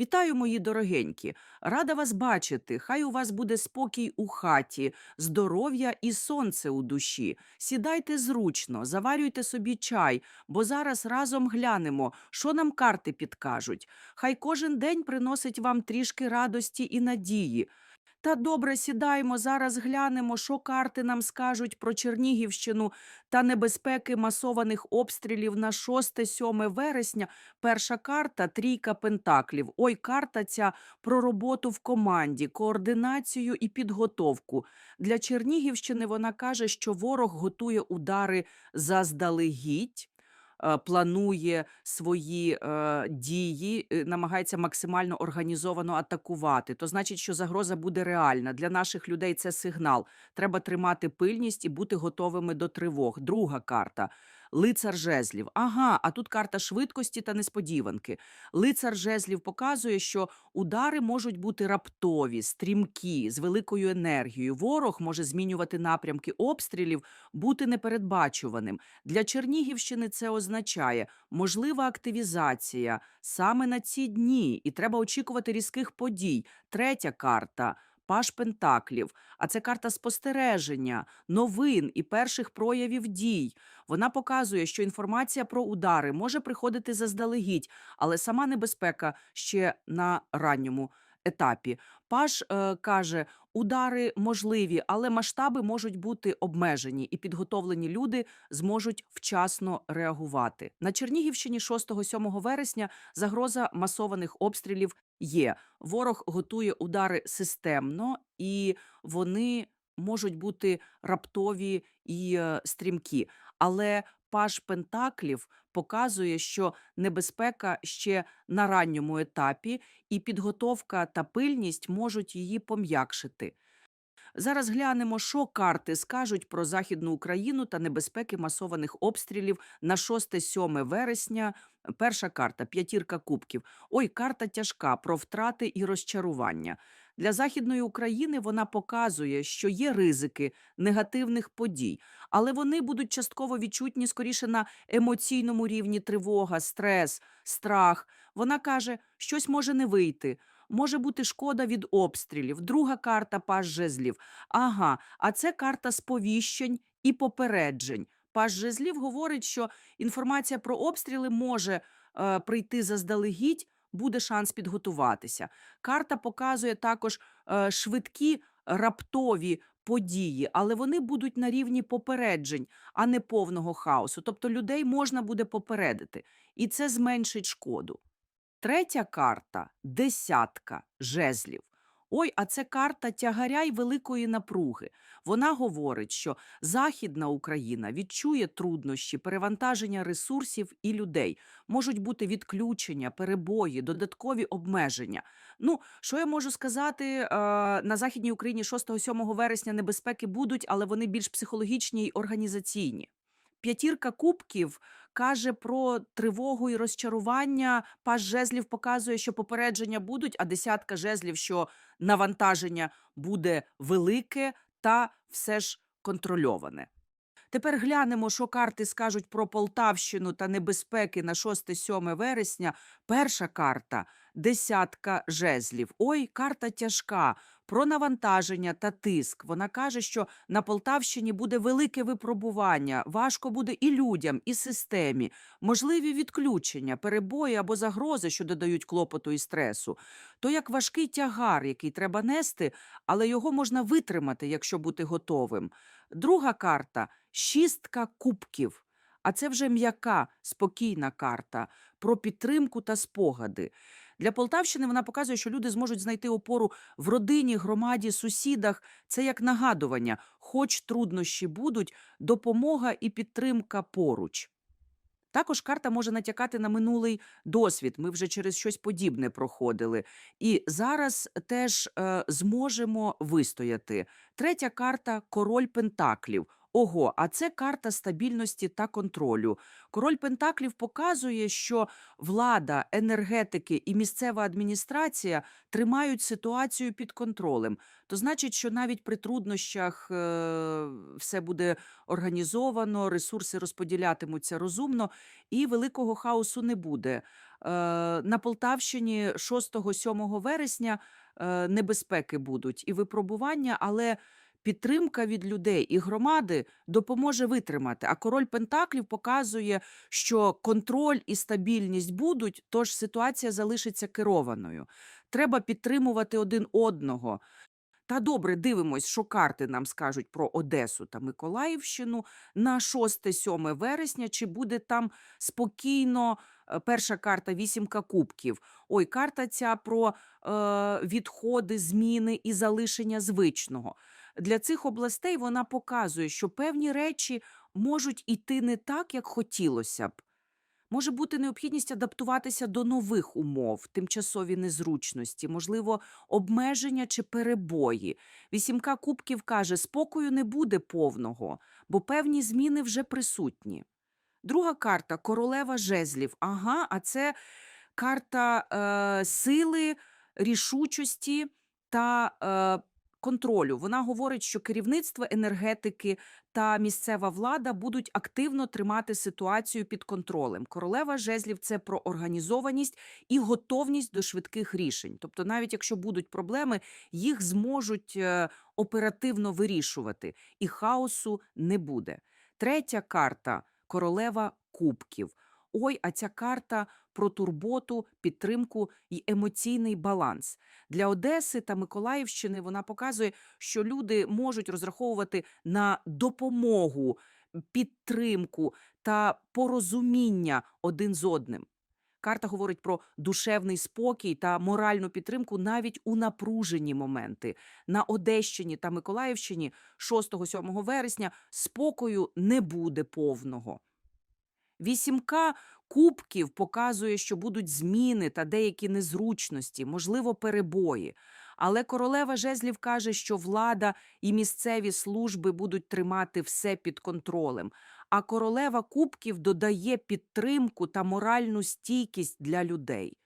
Вітаю, мої дорогенькі! Рада вас бачити. Хай у вас буде спокій у хаті, здоров'я і сонце у душі. Сідайте зручно, заварюйте собі чай, бо зараз разом глянемо, що нам карти підкажуть. Хай кожен день приносить вам трішки радості і надії. Та добре, сідаємо, зараз глянемо, що карти нам скажуть про Чернігівщину та небезпеки масованих обстрілів на 6-7 вересня. Перша карта трійка пентаклів. Ой, карта ця про роботу в команді, координацію і підготовку. Для Чернігівщини вона каже, що ворог готує удари заздалегідь. Е, Планує свої е, дії, е, намагається максимально організовано атакувати. То значить, що загроза буде реальна. Для наших людей це сигнал. Треба тримати пильність і бути готовими до тривог. Друга карта. Лицар жезлів. Ага, а тут карта швидкості та несподіванки. Лицар жезлів показує, що удари можуть бути раптові, стрімкі, з великою енергією. Ворог може змінювати напрямки обстрілів, бути непередбачуваним. Для Чернігівщини це означає можлива активізація саме на ці дні, і треба очікувати різких подій. Третя карта. Паш Пентаклів, а це карта спостереження, новин і перших проявів дій. Вона показує, що інформація про удари може приходити заздалегідь, але сама небезпека ще на ранньому етапі. Паш е, каже, удари можливі, але масштаби можуть бути обмежені, і підготовлені люди зможуть вчасно реагувати. На Чернігівщині 6-7 вересня загроза масованих обстрілів є. Ворог готує удари системно, і вони можуть бути раптові і е, стрімкі. Але паш Пентаклів показує, що небезпека ще на ранньому етапі, і підготовка та пильність можуть її пом'якшити. Зараз глянемо, що карти скажуть про Західну Україну та небезпеки масованих обстрілів на 6-7 вересня. Перша карта п'ятірка кубків. Ой, карта тяжка про втрати і розчарування. Для Західної України вона показує, що є ризики негативних подій, але вони будуть частково відчутні скоріше на емоційному рівні тривога, стрес, страх. Вона каже, щось може не вийти. Може бути шкода від обстрілів. Друга карта паж жезлів. Ага, а це карта сповіщень і попереджень. Паж жезлів говорить, що інформація про обстріли може е, прийти заздалегідь, буде шанс підготуватися. Карта показує також е, швидкі раптові події, але вони будуть на рівні попереджень, а не повного хаосу. Тобто людей можна буде попередити, і це зменшить шкоду. Третя карта десятка жезлів. Ой, а це карта тягаря й великої напруги. Вона говорить, що Західна Україна відчує труднощі, перевантаження ресурсів і людей. Можуть бути відключення, перебої, додаткові обмеження. Ну, що я можу сказати, е, на Західній Україні 6-7 вересня небезпеки будуть, але вони більш психологічні й організаційні. П'ятірка кубків каже про тривогу і розчарування. Паж жезлів показує, що попередження будуть, а десятка жезлів, що навантаження буде велике та все ж контрольоване. Тепер глянемо, що карти скажуть про Полтавщину та небезпеки на 6-7 вересня. Перша карта десятка жезлів. Ой, карта тяжка. Про навантаження та тиск. Вона каже, що на Полтавщині буде велике випробування, важко буде і людям, і системі, можливі відключення, перебої або загрози, що додають клопоту і стресу. То як важкий тягар, який треба нести, але його можна витримати, якщо бути готовим. Друга карта шістка кубків. А це вже м'яка, спокійна карта про підтримку та спогади. Для Полтавщини вона показує, що люди зможуть знайти опору в родині, громаді, сусідах. Це як нагадування, хоч труднощі будуть, допомога і підтримка поруч. Також карта може натякати на минулий досвід. Ми вже через щось подібне проходили. І зараз теж е, зможемо вистояти. Третя карта король Пентаклів. Ого, а це карта стабільності та контролю. Король Пентаклів показує, що влада, енергетики і місцева адміністрація тримають ситуацію під контролем. То значить, що навіть при труднощах е, все буде організовано, ресурси розподілятимуться розумно, і великого хаосу не буде. Е, на Полтавщині 6-7 вересня е, небезпеки будуть і випробування, але підтримка від людей і громади допоможе витримати. А король Пентаклів показує, що контроль і стабільність будуть, тож ситуація залишиться керованою. Треба підтримувати один одного. Та добре, дивимось, що карти нам скажуть про Одесу та Миколаївщину на 6-7 вересня. Чи буде там спокійно? Е, Перша карта вісімка кубків. Ой, карта ця про е, відходи, зміни і залишення звичного. Для цих областей вона показує, що певні речі можуть іти не так, як хотілося б. Може бути необхідність адаптуватися до нових умов, тимчасові незручності, можливо, обмеження чи перебої. Вісімка кубків каже, спокою не буде повного, бо певні зміни вже присутні. Друга карта королева жезлів. Ага, а це карта е, сили, рішучості та е, контролю. Вона говорить, що керівництво енергетики та місцева влада будуть активно тримати ситуацію під контролем. Королева жезлів це про організованість і готовність до швидких рішень. Тобто, навіть якщо будуть проблеми, їх зможуть е, оперативно вирішувати, і хаосу не буде. Третя карта королева кубків. Ой, а ця карта про турботу, підтримку і емоційний баланс. Для Одеси та Миколаївщини вона показує, що люди можуть розраховувати на допомогу, підтримку та порозуміння один з одним. Карта говорить про душевний спокій та моральну підтримку навіть у напружені моменти. На Одещині та Миколаївщині 6-7 вересня спокою не буде повного. Вісімка кубків показує, що будуть зміни та деякі незручності, можливо, перебої. Але королева жезлів каже, що влада і місцеві служби будуть тримати все під контролем. А королева кубків додає підтримку та моральну стійкість для людей.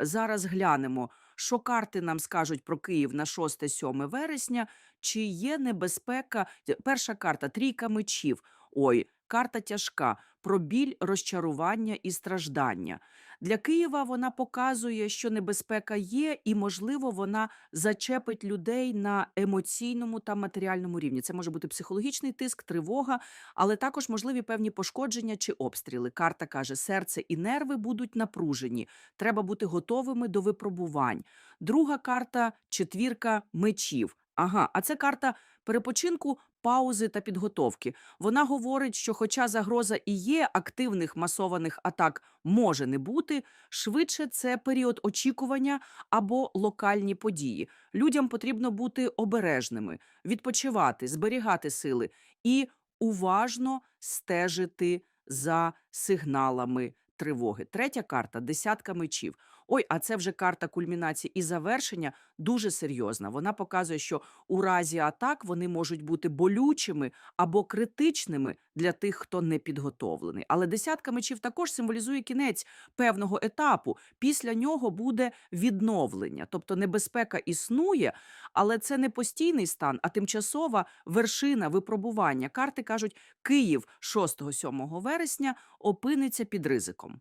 Зараз глянемо, що карти нам скажуть про Київ на 6-7 вересня. Чи є небезпека? Перша карта трійка мечів. Ой, карта тяжка про біль, розчарування і страждання. Для Києва вона показує, що небезпека є, і, можливо, вона зачепить людей на емоційному та матеріальному рівні. Це може бути психологічний тиск, тривога, але також можливі певні пошкодження чи обстріли. Карта каже, серце і нерви будуть напружені. Треба бути готовими до випробувань. Друга карта четвірка мечів. Ага, а це карта перепочинку, паузи та підготовки. Вона говорить, що, хоча загроза і є, активних масованих атак може не бути, швидше це період очікування або локальні події. Людям потрібно бути обережними, відпочивати, зберігати сили і уважно стежити за сигналами тривоги. Третя карта десятка мечів. Ой, а це вже карта кульмінації і завершення дуже серйозна. Вона показує, що у разі атак вони можуть бути болючими або критичними для тих, хто не підготовлений. Але десятка мечів також символізує кінець певного етапу. Після нього буде відновлення. Тобто небезпека існує, але це не постійний стан, а тимчасова вершина випробування. Карти кажуть, Київ 6-7 вересня опиниться під ризиком.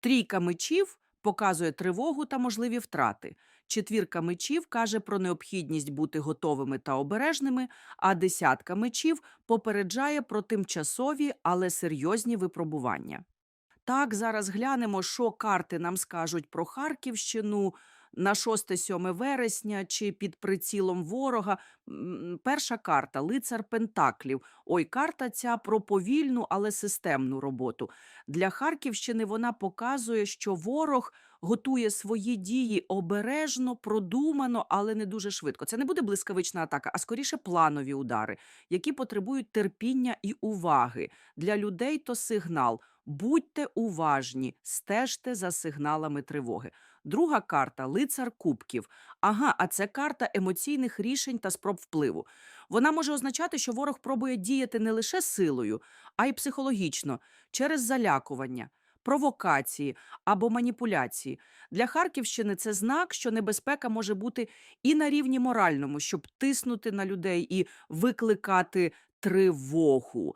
Трійка мечів показує тривогу та можливі втрати. Четвірка мечів каже про необхідність бути готовими та обережними, а десятка мечів попереджає про тимчасові, але серйозні випробування. Так, зараз глянемо, що карти нам скажуть про Харківщину на 6-7 вересня чи під прицілом ворога. Перша карта лицар Пентаклів. Ой, карта ця про повільну, але системну роботу. Для Харківщини вона показує, що ворог готує свої дії обережно, продумано, але не дуже швидко. Це не буде блискавична атака, а скоріше планові удари, які потребують терпіння і уваги. Для людей то сигнал. Будьте уважні, стежте за сигналами тривоги. Друга карта лицар кубків. Ага, а це карта емоційних рішень та спроб впливу. Вона може означати, що ворог пробує діяти не лише силою, а й психологічно, через залякування, провокації або маніпуляції. Для Харківщини це знак, що небезпека може бути і на рівні моральному, щоб тиснути на людей і викликати тривогу.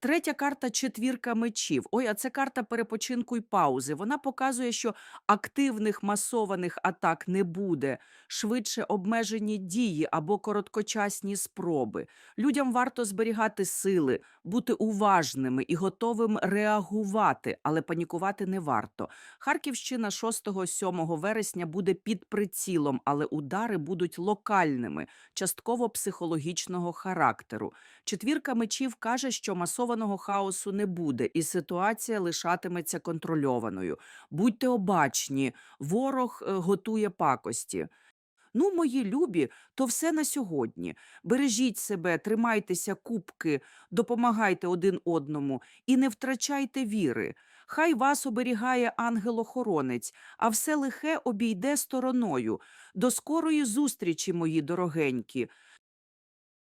Третя карта четвірка мечів. Ой, а це карта перепочинку і паузи. Вона показує, що активних масованих атак не буде, швидше обмежені дії або короткочасні спроби. Людям варто зберігати сили, бути уважними і готовим реагувати, але панікувати не варто. Харківщина 6-7 вересня буде під прицілом, але удари будуть локальними, частково психологічного характеру. Четвірка мечів каже, що масованого хаосу не буде, і ситуація лишатиметься контрольованою. Будьте обачні, ворог е, готує пакості. Ну, мої любі, то все на сьогодні. Бережіть себе, тримайтеся кубки, допомагайте один одному і не втрачайте віри. Хай вас оберігає ангел-охоронець, а все лихе обійде стороною. До скорої зустрічі, мої дорогенькі.